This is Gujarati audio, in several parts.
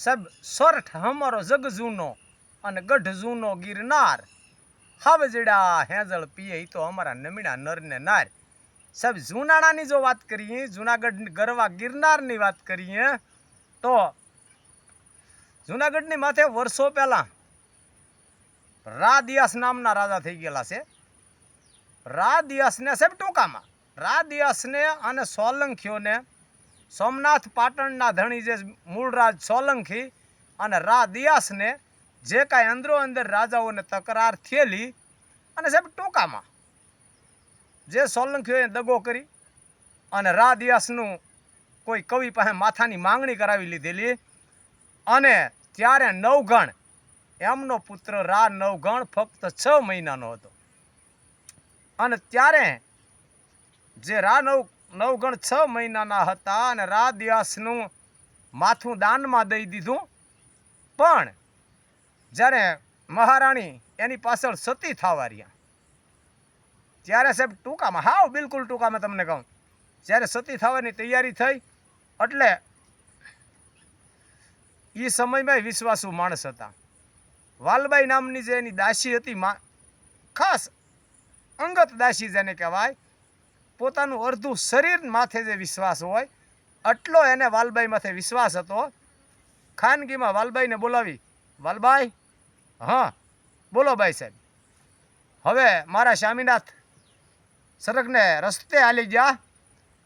સબ સોરઠ હમરો જગ જૂનો અને ગઢ જૂનો ગિરનાર. હાવજડા હેંજળ પીએ તો અમારા નમીણા નરને નાર. સાહેબ જૂનાળાની જો વાત કરીએ, જુનાગઢ ગરવા ગિરનારની વાત કરીએ, તો જુનાગઢની માથે વર્ષો પહેલાં રાદિયાસ નામના રાજા થઈ ગયેલા છે. રાદિયાસને સાહેબ ટૂંકામાં, રાદિયાસને અને સોલંકીઓને સોમનાથ પાટણના ધણી જે મૂળરાજ સોલંકી અને રા દિયાસને જે કાંઈ અંદરો અંદર રાજાઓને તકરાર થયેલી અને સાહેબ ટૂંકામાં જે સોલંકીઓએ દગો કરી અને રા દિયાસનું કોઈ કવિ પાસે માથાની માંગણી કરાવી લીધેલી અને ત્યારે નવગણ, એમનો પુત્ર રા નવગણ ફક્ત છ મહિનાનો હતો. અને ત્યારે જે રા નવ નવગણ છ મહિનાના હતા અને રાદિયાસનું માથું દાનમાં દઈ દીધું. પણ જ્યારે મહારાણી એની પાછળ સતી થવા રહ્યા, ત્યારે સાહેબ ટૂંકામાં, હાવ બિલકુલ ટૂંકામાં તમને કહું, જ્યારે સતી થવાની તૈયારી થઈ, એટલે એ સમયમાં વિશ્વાસુ માણસ હતા. વાલબાઈ નામની જે એની દાસી હતી ખાસ અંગત દાસી જેને કહેવાય પોતાનું અડધું શરીર માથે જે વિશ્વાસ હોય એટલો એને વાલબાઈ માથે વિશ્વાસ હતો. ખાનગીમાં વાલબાઈને બોલાવી, વાલબાઈ, હા, બોલો ભાઈ સાહેબ. હવે મારા સ્વામીનાથ સરગને રસ્તે હાલી ગયા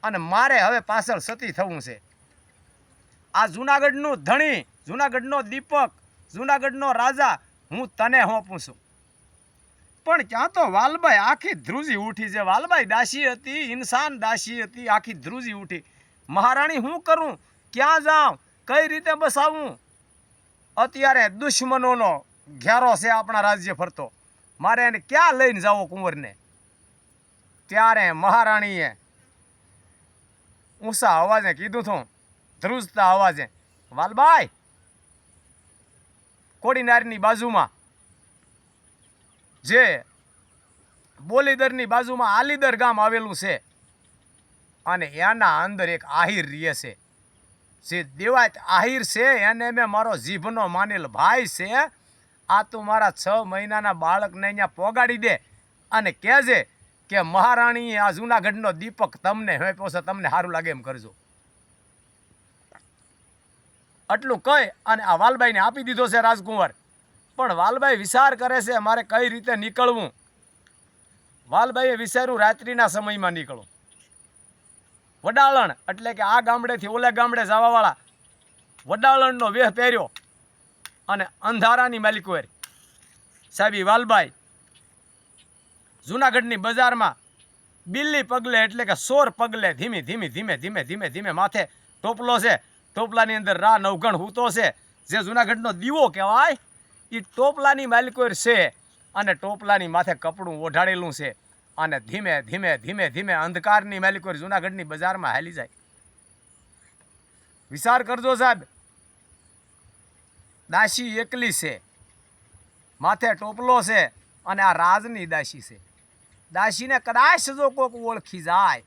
અને મારે હવે પાછળ સતી થવું છે. આ જુનાગઢનું ધણી, જુનાગઢનો દીપક, જુનાગઢનો રાજા, હું તને હોપું છું પણ ક્યાં તો વાલબાઈ આખી ધ્રુજી ઉઠી છે. વાલબાઈ દાસી હતી, ઇન્સાન દાસી હતી, આખી ધ્રુજી ઉઠી. મહારાણી હું કરું? ક્યાં જાઉં? કઈ રીતે બસાવું? અત્યારે દુશ્મનોનો ઘેરો છે આપણા રાજ્ય ફરતો. મારે એને ક્યાં લઈને જાવો કુંવરને? ત્યારે મહારાણીએ ઊંચા અવાજે કીધું હતું, ધ્રુજતા અવાજે, વાલબાઈ, કોડીનારની બાજુમાં જે બોલીદરની બાજુમાં આલીદર ગામ આવેલું છે અને એના અંદર એક આહિર રહે છે. જે દેવાત આહિર છે, એને મેં મારો જીભનો માનેલ ભાઈ છે. આ તું મારા છ મહિનાના બાળકને અહીંયા પોગાડી દે અને કહેજે કે મહારાણીએ આ જૂનાગઢનો દીપક તમને હવે છે તમને સારું લાગે એમ કરજો. આટલું કહી અને આ વાલબાઈને આપી દીધો છે રાજકુંવર. પણ વાલભાઈ વિચાર કરે છે, મારે કઈ રીતે નીકળવું? વાલભાઈએ વિચાર્યું, રાત્રિના સમયમાં નીકળું. વડાળણ એટલે કે આ ગામડેથી ઓલે ગામડે જવાવાળા વડાળણનો વેહ પહેર્યો અને અંધારાની માલિકોર સાહેબી વાલભાઈ જુનાગઢની બજારમાં બિલ્લી પગલે, એટલે કે સોર પગલે ધીમે ધીમે ધીમે ધીમે ધીમે ધીમે માથે ટોપલો છે. ટોપલાની અંદર રા નવગણ હૂતો છે. જે જુનાગઢનો દીવો કહેવાય એ ટોપલાની માલિકોર છે અને ટોપલાની માથે કપડું ઓઢાડેલું છે. અને ધીમે ધીમે ધીમે ધીમે અંધકારની માલિકોર જુનાગઢની બજારમાં હાલી જાય. વિચાર કરજો સાહેબ. દાસી એકલી છે. માથે ટોપલો છે અને આ રાજની દાસી છે. દાસીને કદાચ જો કોક ઓળખી જાય,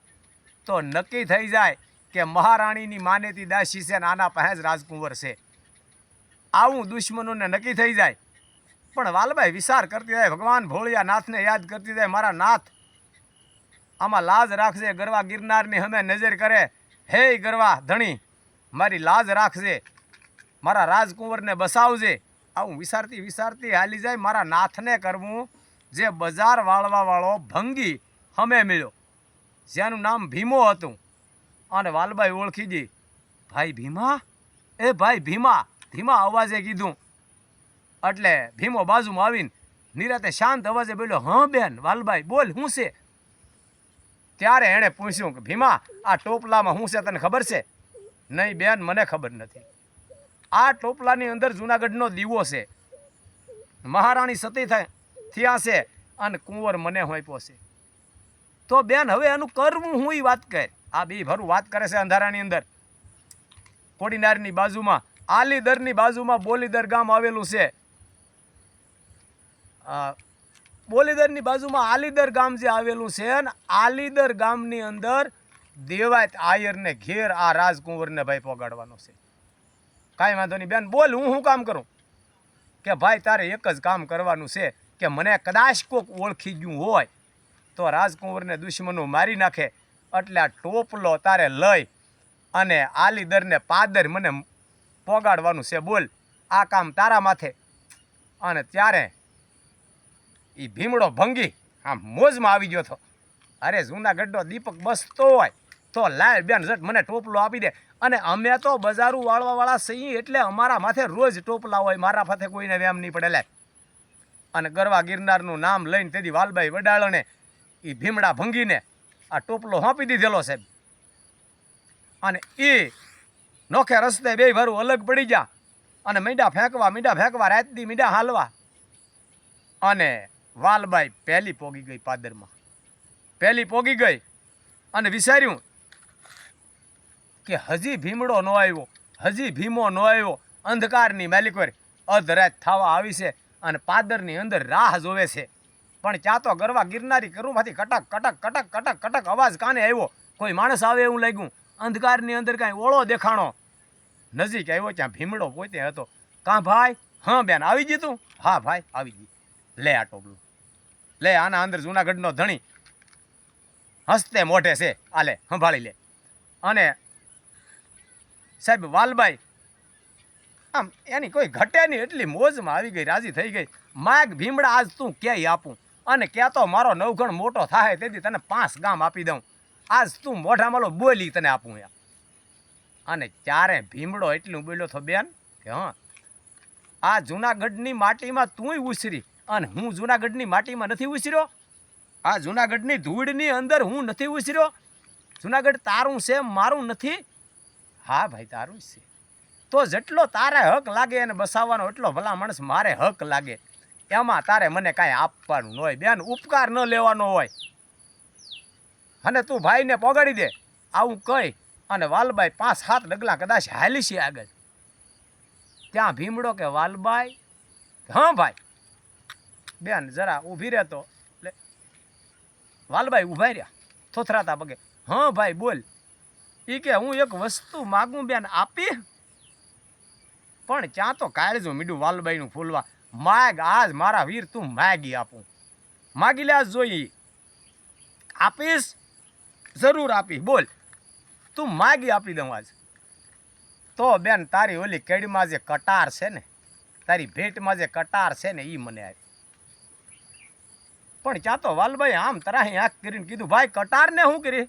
તો નક્કી થઈ જાય કે મહારાણીની માનેતી દાસી છે અને આના પાસે જ રાજકુંવર છે. આવું દુશ્મનોને નક્કી થઈ જાય. પણ વાલભાઈ વિચાર કરતી જાય ભગવાન ભોળિયા નાથને યાદ કરતી જાય મારા નાથ. આમાં લાજ રાખજે, ગરવા ગિરનારની હમે નજર કરે. હે ગરવા ધણી, મારી લાજ રાખજે. મારા રાજકુંવરને બસાવજે. આવું વિચારતી વિચારતી હાલી જાય, મારા નાથને કરવું. જે બજાર વાળવાવાળો ભંગી હમે મળ્યો. જેનું નામ ભીમો હતું. અને વાલભાઈ ઓળખી દી ભાઈ ભીમા? એ ભાઈ ભીમા ધીમા અવાજે કીધું. એટલે ભીમો બાજુમાં આવીને નિરાતે શાંત અવાજે બોલ્યો, હં બેન, વાલભાઈ, બોલ શું છે? ત્યારે એણે પૂછ્યું કે, ભીમા, આ ટોપલામાં શું છે તને ખબર છે? નહીં બેન, મને ખબર નથી. આ ટોપલાની અંદર જુનાગઢનો દીવો છે. મહારાણી સતી થાય છે અને કુંવર મને હોઈપો છે. તો બેન, હવે એનું કરવું હું એ વાત કર. આ બી ભરું વાત કરે છે અંધારાની અંદર. કોડીનારની બાજુમાં આલીદરની બાજુમાં બોલીદર ગામ આવેલું છે. બોલીદરની બાજુમાં આલીદર ગામ જે આવેલું છે ને આલીદર ગામની અંદર દેવાય આયરને ઘેર આ રાજકુંવરને ભાઈ પોગાડવાનો છે. કાંઈ વાંધો નહીં. બેન, બોલ, હું શું કામ કરું? કે ભાઈ, તારે એક જ કામ કરવાનું છે કે મને કદાચ કોક ઓળખી ગયું હોય તો રાજકુંવરને દુશ્મનો મારી નાખે. એટલે આ ટોપલો તારે લઈ અને આલીદરને પાદર મને પોગાડવાનું છે, બોલ. આ કામ તારા માથે. અને ત્યારે એ ભીમડો ભંગી આમ મોજમાં આવી ગયો હતો. અરે, જૂનાગઢનો દીપક બસતો હોય તો લાય બેન ઝટ મને ટોપલો આપી દે. અને અમે તો બજારું વાળવાવાળા સહી એટલે અમારા માથે રોજ ટોપલા હોય, મારા માથે કોઈને વ્યામ નહીં પડે લે. અને ગરવા ગિરનારનું નામ લઈને તેથી વાલભાઈ વડાળને એ ભીમડા ભંગીને આ ટોપલો સોંપી દીધેલો સાહેબ. અને એ નોખે રસ્તે બે ભરું, અલગ પડી જા. અને મીંડા ફેંકવા મીંડા ફેંકવા રાતદી મીંડા હાલવા. અને વાલબાઈ પહેલી પોગી ગઈ પાદરમાં. પહેલી પોગી ગઈ. અને વિચાર્યું કે હજી ભીમડો ન આવ્યો, હજી ભીમો ન આવ્યો, અંધકારની માલિકોર અધરાત થવા આવી છે અને પાદરની અંદર રાહ જોવે છે. પણ ત્યાં તો ગરવા ગિરનારી કરુંમાંથી કટક કટક કટક કટક કટક અવાજ કાને આવ્યો? કોઈ માણસ આવે એવું લાગ્યું? અંધકારની અંદર કાંઈ ઓળો દેખાણો. નજીક આવ્યો ત્યાં ભીમડો પોતે હતો. કાં ભાઈ? હા બેન, આવી ગયું તું? હા ભાઈ, આવી ગઈ. લે આ ટોપલું લે, આના અંદર જૂનાગઢનો ધણી. હસતે મોઢે છે. આ લે, સંભાળી લે. અને સાહેબ, વાલબાઈ, આમ એની કોઈ ઘટે નહીં, એટલી મોજમાં આવી ગઈ, રાજી થઈ ગઈ. માગ ભીમડા, આજ તું ક્યાંય આપું? અને ક્યાં તો મારો નવઘણ મોટો થાય તેથી તને પાંચ ગામ આપી દઉં. આજ તું મોઢા માલો બોલી તને આપું યા અને ક્યારે ભીમડો એટલું બોલ્યો તો બેન કે, હા, આ જૂનાગઢની માટીમાં તુંય ઉછરી અને હું જૂનાગઢની માટીમાં નથી ઉછર્યો? આ જૂનાગઢની ધૂળની અંદર હું નથી ઉછર્યો? જૂનાગઢ તારું છે, મારું નથી? હા ભાઈ, તારું છે. તો જેટલો તારે હક લાગે એને બસાવવાનો, એટલો ભલા માણસ મારે હક લાગે. એમાં તારે મને કાંઈ આપવાનું ન હોય. બેન, ઉપકાર ન લેવાનો હોય. અને તું ભાઈને પોગાડી દે. આવું કહી અને વાલબાઈ પાંચ સાત ડગલા કદાચ હાલી છે આગળ. ત્યાં ભીમડો કે વાલબાઈ? હા ભાઈ. બેન, જરા ઊભી રહેતો એટલે વાલબાઈ ઊભા રહ્યા. થોથરાતા પગે. હા ભાઈ, બોલ. એ કે હું એક વસ્તુ માગું બેન, આપી? પણ ત્યાં તો કાળજું મીડું વાલબાઈનું ફૂલવા. માગ આજ મારા વીર તું માગી આપું. માગી લે આજ જોઈએ આપીશ? જરૂર આપી, બોલ. તું માગી આપી દઉં આજ. તો બેન, તારી ઓલી કેડીમાં જે કટાર છે ને, તારી ભેટમાં જે કટાર છે ને એ મને આવી પણ ક્યાં તો વાલભાઈ આમ તરાહી આંખ કરીને કીધું, ભાઈ, કટારને શું કરી?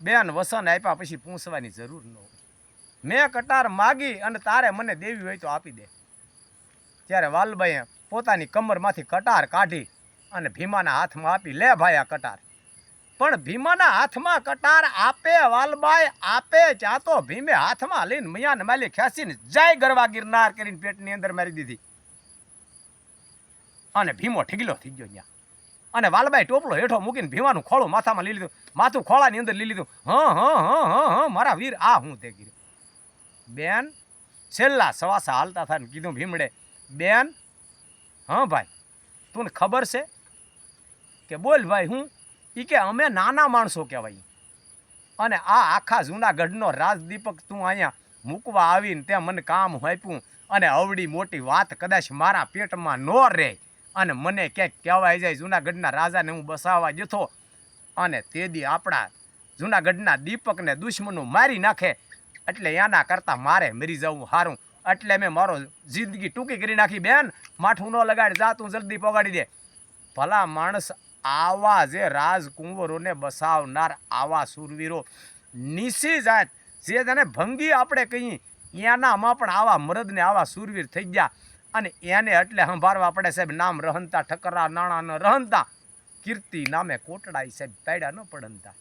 બેન, વસન આપ્યા પછી પૂછવાની જરૂર ન મેં કટાર માગી અને તારે મને દેવી હોય તો આપી દે. ત્યારે વાલભાઈએ પોતાની કમરમાંથી કટાર કાઢી અને ભીમાના હાથમાં આપી, લે ભાઈ, આ કટાર. પણ ભીમાના હાથમાં કટાર આપે, વાલબાઈ આપે ચા તો ભીમે હાથમાં લઈને મૈયાને માલી ખેંચીને જય ગરવા ગિરનાર કરીને પેટની અંદર મારી દીધી. અને ભીમો ઠીગલો થઈ ગયો ત્યાં અને વાલબાઈ ટોપલો હેઠો મૂકીને ભીમાનું ખોળું માથામાં લઈ લીધું. માથું ખોળાની અંદર લઈ લીધું. હ હ હ હ, હા, મારા વીર આ હું તે કીધું બેન, છેલ્લા સવાસા હાલતા થાય કીધું ભીમડે. બેન, હા ભાઈ તું ખબર છે કે બોલ ભાઈ હું એ કે અમે નાના માણસો કહેવાય. અને આ આખા જૂનાગઢનો રાજદીપક તું અહીંયા મૂકવા આવીને ત્યાં મને કામ આપ્યું અને અવડી મોટી વાત કદાચ મારા પેટમાં ન રહે. અને મને ક્યાંક કહેવાય જાય જૂનાગઢના રાજાને હું બસાવવા જતો અને તે દી આપણા જૂનાગઢના દીપકને દુશ્મનો મારી નાખે. એટલે એના કરતાં મારે મરી જવું સારું એટલે મેં મારો જિંદગી ટૂંકી કરી નાખી બેન. માઠું ન લગાડ, જા તું જલ્દી પગાડી દે. ભલા માણસ આવા જે રાજકુંવરોને બસાવનાર આવા સુરવીરો. નિશી જાત, જે તેને ભંગી આપણે કહીએ એનામાં પણ આવા મરદને આવા સુરવીર થઈ ગયા. અને એને એટલે સંભાળવા પડે સાહેબ, નામ રહનતા ઠકરા નાણાં ન રહનતા કીર્તિ નામે કોટડાઈ સાહેબ પેડા ન પડનતા